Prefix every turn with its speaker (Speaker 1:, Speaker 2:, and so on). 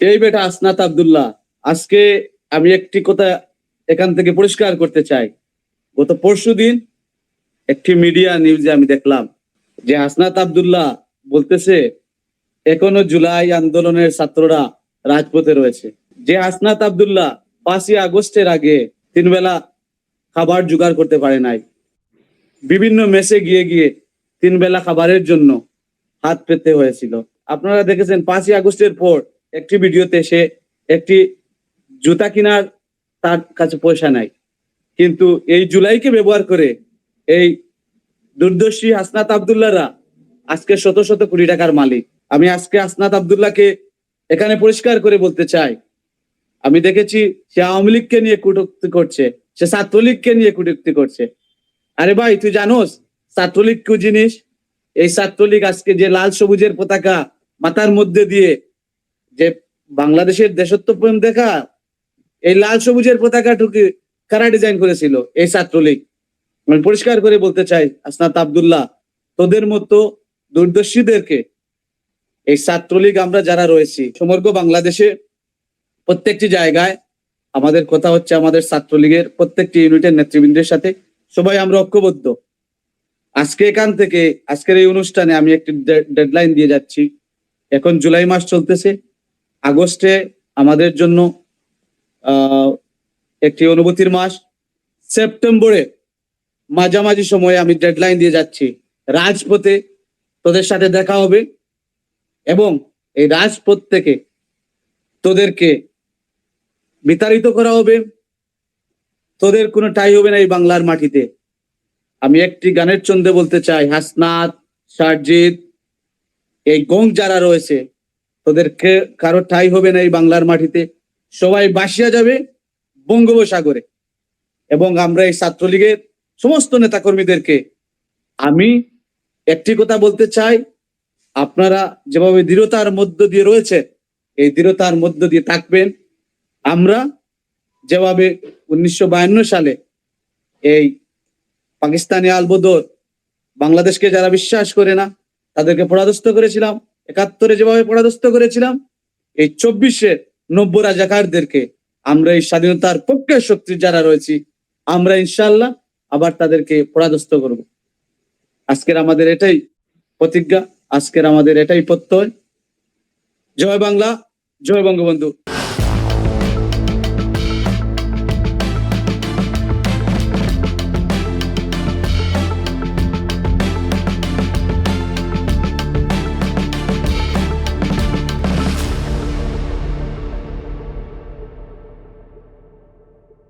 Speaker 1: এই বেটা আসনাত আব্দুল্লাহ, আজকে আমি একটি কথা এখান থেকে পরিষ্কার করতে চাই। গত পরশু দিন একটি মিডিয়া নিউজে আমি দেখলাম যে হাসনাত আব্দুল্লাহ বলতেছে, এখনও জুলাই আন্দোলনের ছাত্ররা রাজপথে রয়েছে। যে হাসনাত আব্দুল্লাহ পাঁচই আগস্টের আগে তিন বেলা খাবার জোগাড় করতে পারে নাই। বিভিন্ন মেসে গিয়ে গিয়ে তিন বেলা খাবারের জন্য হাত পেতে হয়েছিল। আপনারা দেখেছেন পাঁচই আগস্টের পর একটি ভিডিওতে সে একটি জুতা কেনার তার কাছে পয়সা নাই। কিন্তু এই জুলাইকে ব্যবহার করে এই দুর্দর্শী হাসনাত আবদুল্লাহরা আজকে শত শত কোটি টাকার মালিক। আমি আজকে আসনাত আবদুল্লাহকে এখানে পরিষ্কার করে বলতে চাই। আমি দেখেছি সে আওয়ামী লীগকে নিয়ে কটূক্তি করছে, সে ছাত্রলীগকে নিয়ে কুটুক্তি করছে। আরে ভাই, তুই জানোস, ছাত্রলীগ কি জিনিস? এই ছাত্রলীগ আজকে যে লাল সবুজের পতাকা মাথার মধ্যে দিয়ে যে বাংলাদেশের দেশত্ব প্রেম দেখা, এই লাল সবুজের পতাকাটুকু কারা ডিজাইন করেছিল? এই ছাত্রলীগ। আমি পরিষ্কার করে বলতে চাই, আসনাত আবদুল্লাহ, তোদের মতো দুর্দর্শীদেরকে এই ছাত্রলীগ আমরা যারা রয়েছি, সমগ্র বাংলাদেশে প্রত্যেকটি জায়গায়, আমাদের কথা হচ্ছে আমাদের ছাত্রলীগের প্রত্যেকটি ইউনিটের নেতৃবৃন্দের সাথে সবাই আমরা ঐক্যবদ্ধ। আজকে এখান থেকে, আজকের এই অনুষ্ঠানে আমি একটি ডেডলাইন দিয়ে যাচ্ছি। এখন জুলাই মাস চলতেছে আগস্টে আমাদের জন্য একটি অনুভূতির মাস। সেপ্টেম্বরে মাঝামাঝি সময়ে আমি ডেডলাইন দিয়ে যাচ্ছি। রাজপথে তোদের সাথে দেখা হবে এবং এই রাজপথ থেকে তোদেরকে বিতাড়িত করা হবে। তোদের কোনো টাই হবে না এই বাংলার মাটিতে। আমি একটি গানের চন্দে বলতে চাই, হাসনাত, সারজিৎ, এই গং যারা রয়েছে তোদেরকে কারও ঠাই হবে না এই বাংলার মাটিতে। সবাই বাসিয়া যাবে বঙ্গোপসাগরে। এবং আমরা এই ছাত্রলীগের সমস্ত নেতাকর্মীদেরকে, আমি একটি কথা বলতে চাই, আপনারা যেভাবে দৃঢ়তার মধ্য দিয়ে রয়েছে এই দৃঢ়তার মধ্য দিয়ে থাকবেন। আমরা যেভাবে উনিশশো বায়ান্ন সালে এই পাকিস্তানি আলবদর বাংলাদেশকে যারা বিশ্বাস করে না, তাদেরকে পরাদস্ত করেছিলাম একাত্তরে যেভাবে পরাদস্ত করেছিলাম, এই চব্বিশে নব্য রাজাকারদেরকে আমরা এই স্বাধীনতার পক্ষে শক্তি যারা রয়েছি, আমরা ইনশাল্লাহ আবার তাদেরকে পরাদস্ত করব। আজকের আমাদের এটাই প্রতিজ্ঞা, আজকের আমাদের এটাই প্রত্যয়। জয় বাংলা, জয় বঙ্গবন্ধু।